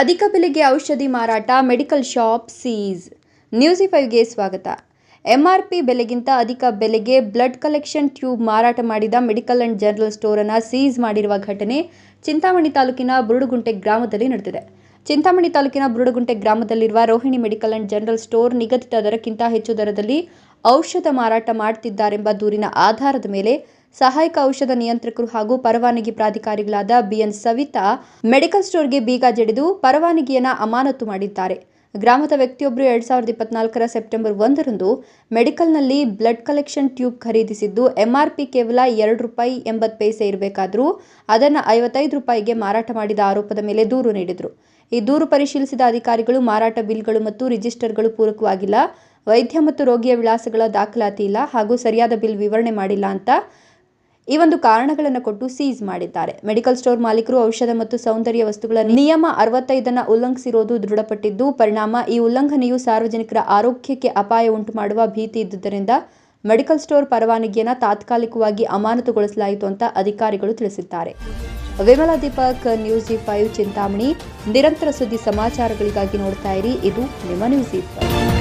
ಅಧಿಕ ಬೆಲೆಗೆ ಔಷಧಿ ಮಾರಾಟ, ಮೆಡಿಕಲ್ ಶಾಪ್ ಸೀಸ್ ನ್ಯೂಸಿ ಫೈವ್ಗೆ ಸ್ವಾಗತ. ಎಂಆರ್ಪಿ ಬೆಲೆಗಿಂತ ಅಧಿಕ ಬೆಲೆಗೆ ಬ್ಲಡ್ ಕಲೆಕ್ಷನ್ ಟ್ಯೂಬ್ ಮಾರಾಟ ಮಾಡಿದ ಮೆಡಿಕಲ್ ಅಂಡ್ ಜನರಲ್ ಸ್ಟೋರ್ ಅನ್ನು ಸೀಸ್ ಮಾಡಿರುವ ಘಟನೆ ಚಿಂತಾಮಣಿ ತಾಲೂಕಿನ ಬುರುಡುಗುಂಟೆ ಗ್ರಾಮದಲ್ಲಿ ನಡೆದಿದೆ. ಚಿಂತಾಮಣಿ ತಾಲೂಕಿನ ಬುರುಡುಗುಂಟೆ ಗ್ರಾಮದಲ್ಲಿರುವ Rohini medical and general store ನಿಗದಿತ ದರಕ್ಕಿಂತ ಹೆಚ್ಚು ದರದಲ್ಲಿ ಔಷಧ ಮಾರಾಟ ಮಾಡುತ್ತಿದ್ದಾರೆಂಬ ದೂರಿನ ಆಧಾರದ ಮೇಲೆ ಸಹಾಯಕ ಔಷಧ ನಿಯಂತ್ರಕರು ಹಾಗೂ ಪರವಾನಗಿ ಪ್ರಾಧಿಕಾರಿಗಳಾದ ಬಿಎನ್ ಸವಿತಾ ಮೆಡಿಕಲ್ ಸ್ಟೋರ್ಗೆ ಬೀಗ ಜಡಿದು ಪರವಾನಗಿಯನ್ನು ಅಮಾನತು ಮಾಡಿದ್ದಾರೆ. ಗ್ರಾಮದ ವ್ಯಕ್ತಿಯೊಬ್ಬರು ಎರಡ್ ಸಾವಿರದ ಇಪ್ಪತ್ನಾಲ್ಕರ ಸೆಪ್ಟೆಂಬರ್ ಒಂದರಂದು ಮೆಡಿಕಲ್ನಲ್ಲಿ ಬ್ಲಡ್ ಕಲೆಕ್ಷನ್ ಟ್ಯೂಬ್ ಖರೀದಿಸಿದ್ದು, ಎಂಆರ್ಪಿ ಕೇವಲ ಎರಡು ರೂಪಾಯಿ ಎಂಬತ್ತು ಪೈಸೆ ಇರಬೇಕಾದರೂ ಅದನ್ನು ಐವತ್ತೈದು ರೂಪಾಯಿಗೆ ಮಾರಾಟ ಮಾಡಿದ ಆರೋಪದ ಮೇಲೆ ದೂರು ನೀಡಿದರು. ಈ ದೂರು ಪರಿಶೀಲಿಸಿದ ಅಧಿಕಾರಿಗಳು ಮಾರಾಟ ಬಿಲ್ಗಳು ಮತ್ತು ರಿಜಿಸ್ಟರ್ಗಳು ಪೂರಕವಾಗಿಲ್ಲ. ವೈದ್ಯ ಮತ್ತು ರೋಗಿಯ ವಿಳಾಸಗಳ ದಾಖಲಾತಿ ಇಲ್ಲ ಹಾಗೂ ಸರಿಯಾದ ಬಿಲ್ ವಿವರಣೆ ಮಾಡಿಲ್ಲ ಅಂತ ಈ ಒಂದು ಕಾರಣಗಳನ್ನು ಕೊಟ್ಟು ಸೀಸ್ ಮಾಡಿದ್ದಾರೆ. ಮೆಡಿಕಲ್ ಸ್ಟೋರ್ ಮಾಲೀಕರು ಔಷಧ ಮತ್ತು ಸೌಂದರ್ಯ ವಸ್ತುಗಳ ನಿಯಮ ಅರವತ್ತೈದನ್ನು ಉಲ್ಲಂಘಿಸಿರುವುದು ದೃಢಪಟ್ಟಿದ್ದು, ಪರಿಣಾಮ ಈ ಉಲ್ಲಂಘನೆಯು ಸಾರ್ವಜನಿಕರ ಆರೋಗ್ಯಕ್ಕೆ ಅಪಾಯ ಉಂಟು ಮಾಡುವ ಭೀತಿ ಇದ್ದುದರಿಂದ ಮೆಡಿಕಲ್ ಸ್ಟೋರ್ ಪರವಾನಗಿಯನ್ನು ತಾತ್ಕಾಲಿಕವಾಗಿ ಅಮಾನತುಗೊಳಿಸಲಾಯಿತು ಅಂತ ಅಧಿಕಾರಿಗಳು ತಿಳಿಸಿದ್ದಾರೆ. ವಿಮಲಾ ದೀಪಕ್ ನ್ಯೂಸ್ ಫೈವ್ ಚಿಂತಾಮಣಿ, ನಿರಂತರ ಸುದ್ದಿ ಸಮಾಚಾರಗಳಿಗಾಗಿ ನೋಡ್ತಾ ಇರಿ. ಇದು ನಿಮ್ಮ ನ್ಯೂಸ್ ಫೈವ್